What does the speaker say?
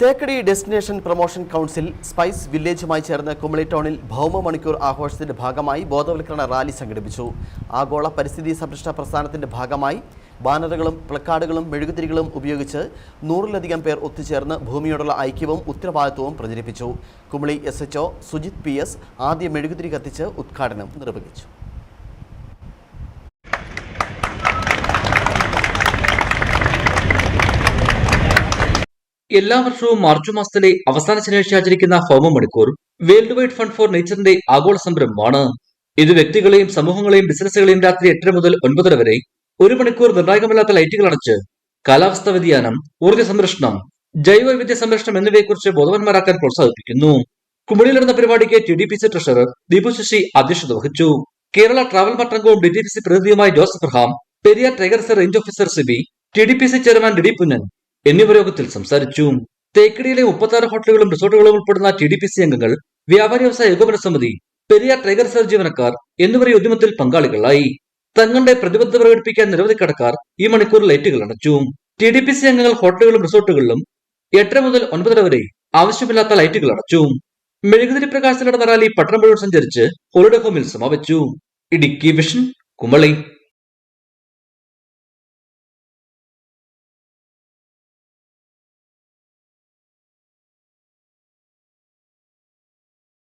Thekkady destination promotion council spice വില്ലേജുമായി ചേർന്ന് കുമളി ടൗണിൽ ഭൗമ മണിക്കൂർ ആഘോഷത്തിന്റെ ഭാഗമായി ബോധവൽക്കരണ റാലി സംഘടിപ്പിച്ചു. ആഗോള പരിസ്ഥിതി സംരക്ഷണ പ്രസ്ഥാനത്തിന്റെ ഭാഗമായി ബാനറുകളും പ്ലക്കാർഡുകളും മെഴുകുതിരികളും ഉപയോഗിച്ച് നൂറിലധികം പേർ ഒത്തുചേർന്ന് ഭൂമിയോടുള്ള ഐക്യവും ഉത്തരവാദിത്വവും പ്രചരിപ്പിച്ചു. Kumily S HO Sujith P S ആദ്യ മെഴുകുതിരി കത്തിച്ച് ഉദ്ഘാടനം നിർവഹിച്ചു. എല്ലാ വർഷവും മാർച്ച് മാസത്തിലെ അവസാന ശനിയാഴ്ച ആചരിക്കുന്ന ഹോമ മണിക്കൂർ വേൾഡ് വൈഡ് ഫണ്ട് ഫോർ നേച്ചറിന്റെ ആഗോള സംരംഭമാണ്. ഇത് വ്യക്തികളെയും സമൂഹങ്ങളെയും ബിസിനസ്സുകളെയും രാത്രി എട്ടര മുതൽ ഒൻപതര വരെ ഒരു മണിക്കൂർ നിർണായകമല്ലാത്ത ലൈറ്റുകൾ അടച്ച് കാലാവസ്ഥാ വ്യതിയാനം ഊർജ സംരക്ഷണം ജൈവവൈവിധ്യ സംരക്ഷണം എന്നിവയെക്കുറിച്ച് ബോധവാന്മാരാക്കാൻ പ്രോത്സാഹിപ്പിക്കുന്നു. കുമളിയിൽ നടന്ന പരിപാടിക്ക് T D P C treasurer Deepu Sasi അധ്യക്ഷത വഹിച്ചു. കേരള ട്രാവൽ മട്ടംഗവും D T P C പ്രതിനിധിയുമായ Joseph Raham Periyar tiger reserve range officer Sibi T D P C chairman D D Punnan എന്നിവർ യോഗത്തിൽ സംസാരിച്ചു. തേക്കടിയിലെ മുപ്പത്താറ് ഹോട്ടലുകളും റിസോർട്ടുകളും ഉൾപ്പെടുന്ന ടി ഡി പി സി അംഗങ്ങൾ വ്യാപാരി വ്യവസായ ഏകോപന സമിതി പെരിയാർ ടൈഗർ റിസർവ് ജീവനക്കാർ എന്നിവർ ഉദ്യമത്തിൽ പങ്കാളികളായി. തങ്ങളുടെ പ്രതിബദ്ധത പ്രകടിപ്പിക്കാൻ നിരവധി കടക്കാർ ഈ മണിക്കൂർ ലൈറ്റുകൾ അടച്ചു ടി ഡി പി സി അംഗങ്ങൾ ഹോട്ടലുകളും റിസോർട്ടുകളിലും എട്ടര മുതൽ ഒൻപതര വരെ ആവശ്യമില്ലാത്ത ലൈറ്റുകൾ അടച്ചു മെഴുകുതിരി പ്രകാശത്തിൽ നടന്ന റാലി പട്ടണം മുഴുവൻ സഞ്ചരിച്ച് ഹോളിഡേ ഹോമിൽ സമാപിച്ചു. ഇടുക്കി വിഷൻ കുമളി.